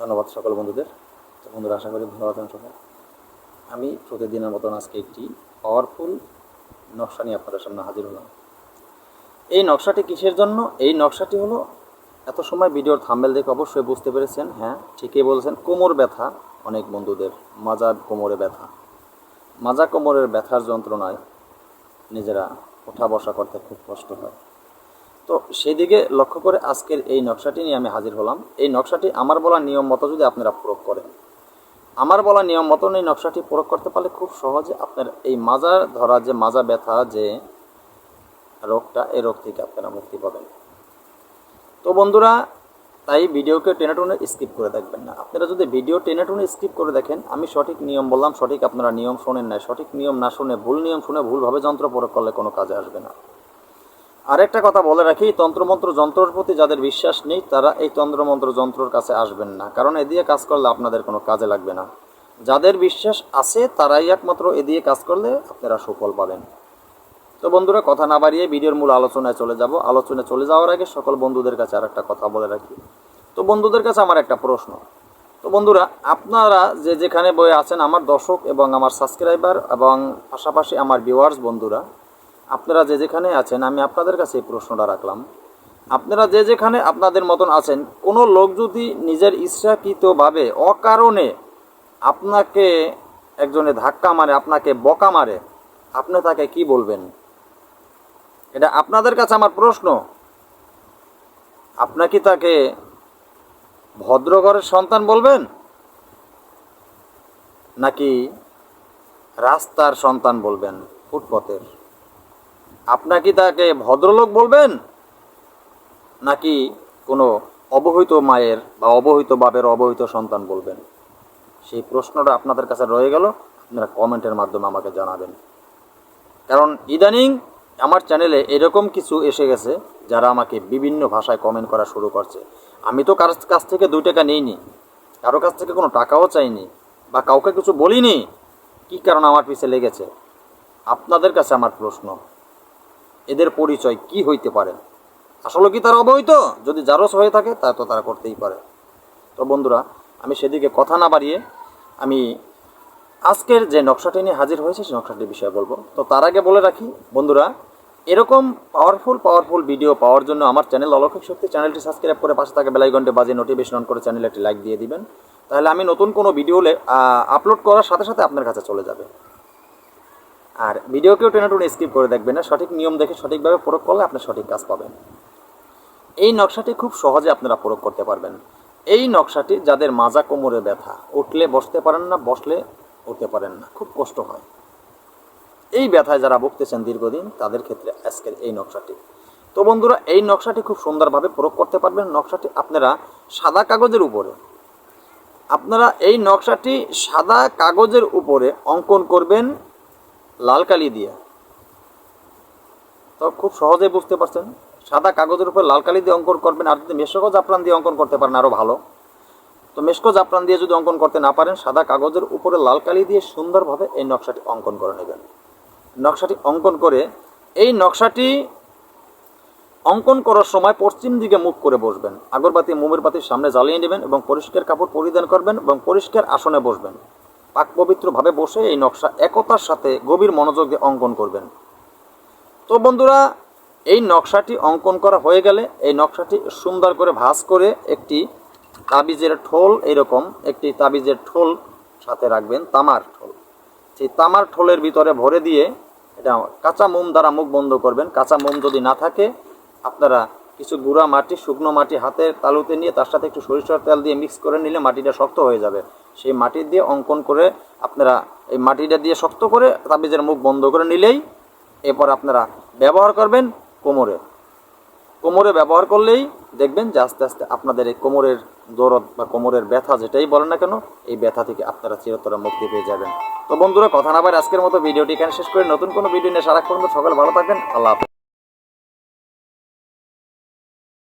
ধন্যবাদ সকল বন্ধুদের। তো বন্ধুরা, আশা করি ভালো আছেন আমি প্রতিদিনের মতন আজকে একটি পাওয়ারফুল নকশা নিয়ে আপনাদের সামনে হাজির হলাম। এই নকশাটি কিসের জন্য? এই নকশাটি হলো, এত সময় ভিডিওর থাম্বেল দেখে অবশ্যই বুঝতে পেরেছেন হ্যাঁ ঠিকই বলছেন, কোমর ব্যথা অনেক বন্ধুদের মাজা কোমরে ব্যথা। মাজা কোমরের ব্যথার যন্ত্রণায় নিজেরা ওঠা বসা করতে খুব কষ্ট হয়। তো সেদিকে লক্ষ্য করে আজকের এই নকশাটি নিয়ে আমি হাজির হলাম। এই নকশাটি আমার বলা নিয়ম মতো যদি আপনারা প্রয়োগ করেন। আমার বলা নিয়ম মতন এই নকশাটি প্রয়োগ করতে পারলে খুব সহজে আপনার এই মাজা ধরা যে মাজা ব্যথা যে রোগটা, এই রোগ থেকে আপনারা মুক্তি পাবেন। তো বন্ধুরা, তাই ভিডিওকে টেনে টুনে স্কিপ করে দেখবেন না। আপনারা যদি ভিডিও টেনে টুনে স্কিপ করে দেখেন, আমি সঠিক নিয়ম বললাম, সঠিক আপনারা নিয়ম শোনেন না সঠিক নিয়ম না শুনে, ভুল নিয়ম শুনে ভুলভাবে যন্ত্র প্রয়োগ করলে কোনো কাজে আসবে না। আরেকটা কথা বলে রাখি, তন্ত্রমন্ত্র যন্ত্রের প্রতি যাদের বিশ্বাস নেই, তারা এই তন্ত্রমন্ত্র যন্ত্রর কাছে আসবেন না। কারণ এ দিয়ে কাজ করলে আপনাদের কোনো কাজে লাগবে না। যাদের বিশ্বাস আছে, তারাই একমাত্র এ দিয়ে কাজ করলে আপনারা সুফল পাবেন। তো বন্ধুরা, কথা না বাড়িয়ে ভিডিওর মূল আলোচনায় চলে যাব। আলোচনায় চলে যাওয়ার আগে সকল বন্ধুদের কাছে আর একটা কথা বলে রাখি। তো বন্ধুদের কাছে আমার একটা প্রশ্ন। তো বন্ধুরা, আপনারা যে যেখানে বয়ে আছেন, আমার দর্শক এবং আমার সাবস্ক্রাইবার এবং পাশাপাশি আমার ভিউয়ার্স বন্ধুরা আপনারা যে যেখানে আছেন, আমি আপনাদের কাছে এই প্রশ্নটা রাখলাম। আপনারা যে যেখানে আপনাদের মতন আছেন, কোনো লোক যদি নিজের ইচ্ছাকৃতভাবে অকারণে আপনাকে একজনে ধাক্কা মারে, আপনাকে বকা মারে, আপনি তাকে কি বলবেন? এটা আপনাদের কাছে আমার প্রশ্ন। আপনার কি তাকে ভদ্র ঘরের সন্তান বলবেন? নাকি রাস্তার সন্তান বলবেন, ফুটপথের? আপনার কি তাকে ভদ্রলোক বলবেন? নাকি কোনো অবহিত মায়ের বা অবহিত বাপের অবহিত সন্তান বলবেন? সেই প্রশ্নটা আপনাদের কাছে রয়ে গেল, আপনারা কমেন্টের মাধ্যমে আমাকে জানাবেন। কারণ ইদানিং আমার চ্যানেলে এরকম কিছু এসে গেছে, যারা আমাকে বিভিন্ন ভাষায় কমেন্ট করা শুরু করছে। আমি তো কারোর কাছ থেকে দুই টাকা নিইনি, কারও কাছ থেকে কোনো টাকাও চাইনি, বা কাউকে কিছু বলিনি, কী কারণ আমার পিছে লেগেছে? আপনাদের কাছে আমার প্রশ্ন। এদের পরিচয় কি হইতে পারে? আসলে কি তারা অবহিত? যদি জারস হয়ে থাকে, তা তো তারা করতেই পারে। তো বন্ধুরা, আমি সেদিকে কথা না বাড়িয়ে আমি আজকের যে নকশাটি নিয়ে হাজির হয়েছে, সেই নকশাটির বিষয়ে বলব। তো তার আগে বলে রাখি, বন্ধুরা, এরকম পাওয়ারফুল পাওয়ারফুল ভিডিও পাওয়ার জন্য আমার চ্যানেল অলৌকিক শক্তি চ্যানেলটি সাবস্ক্রাইব করে পাশে থাকে বেলাইঘন্টে বাজে নোটিফিকেশন অন করে চ্যানেলে একটি লাইক দিয়ে দিবেন। তাহলে আমি নতুন কোনো ভিডিও আপলোড করার সাথে সাথে আপনার কাছে চলে যাবে। আর ভিডিওকেও টেনে টুনে স্কিপ করে দেখবেন না। সঠিক নিয়ম দেখে সঠিকভাবে প্রয়োগ করলে আপনি সঠিক কাজ পাবেন। এই নকশাটি খুব সহজে আপনারা প্রয়োগ করতে পারবেন। এই নকশাটি যাদের মাজা কোমরে ব্যথা, উঠলে বসতে পারেন না, বসলে উঠতে পারেন না। খুব কষ্ট হয়। এই ব্যথায় যারা ভুগতেছেন দীর্ঘদিন, তাদের ক্ষেত্রে আজকের এই নকশাটি। তো বন্ধুরা, এই নকশাটি খুব সুন্দরভাবে প্রয়োগ করতে পারবেন। নকশাটি আপনারা সাদা কাগজের উপরে, আপনারা এই নকশাটি সাদা কাগজের উপরে অঙ্কন করবেন লাল কালি দিয়ে। তো খুব সহজে বুঝতে পারছেন, সাদা কাগজের উপর লাল কালি দিয়ে অঙ্কন করবেন, আর যদি মেশকো জাফরান দিয়ে অঙ্কন করতে পারেন আরও ভালো। তো মেশকো জাফরান দিয়ে যদি অঙ্কন করতে না পারেন, সাদা কাগজের উপরে লাল কালি দিয়ে সুন্দরভাবে এই নকশাটি অঙ্কন করে নেবেন। নকশাটি অঙ্কন করে এই নকশাটি অঙ্কন করার সময় পশ্চিম দিকে মুখ করে বসবেন। আগরবাতি মোমের বাতির সামনে জ্বালিয়ে নেবেন এবং পরিষ্কার কাপড় পরিধান করবেন এবং পরিষ্কার আসনে বসবেন। পাক পবিত্রভাবে বসে এই নকশা একতার সাথে গভীর মনোযোগ দিয়ে অঙ্কন করবেন। তো বন্ধুরা, এই নকশাটি অঙ্কন করা হয়ে গেলে এই নকশাটি সুন্দর করে ভাঁজ করে একটি তাবিজের ঠোল এরকম, একটি তাবিজের ঠোল সাথে রাখবেন, তামার ঠোল। সেই তামার ঠোলের ভিতরে ভরে দিয়ে এটা কাঁচা মোম দ্বারা মুখ বন্ধ করবেন। কাঁচা মোম যদি না থাকে, আপনারা কিছু গুঁড়া মাটি, শুকনো মাটি হাতের তালুতে নিয়ে তার সাথে একটু সরিষার তেল দিয়ে মিক্স করে নিলে মাটিটা শক্ত হয়ে যাবে। সেই মাটি দিয়ে অঙ্কন করে আপনারা এই মাটিটা দিয়ে শক্ত করে তাবিজের মুখ বন্ধ করে নিলেই এরপর আপনারা ব্যবহার করবেন কোমরে। কোমরে ব্যবহার করলেই দেখবেন যে আস্তে আস্তে আপনাদের এই কোমরের দরদ বা কোমরের ব্যথা যেটাই বলেন না কেন, এই ব্যথা থেকে আপনারা চিরতরে মুক্তি পেয়ে যাবেন। তো বন্ধুরা, কথা না বাইরে আজকের মতো ভিডিওটি এখানে শেষ করে। নতুন কোনো ভিডিও নিয়ে সারাক্ষণ সকাল ভালো থাকবেন। আল্লাহ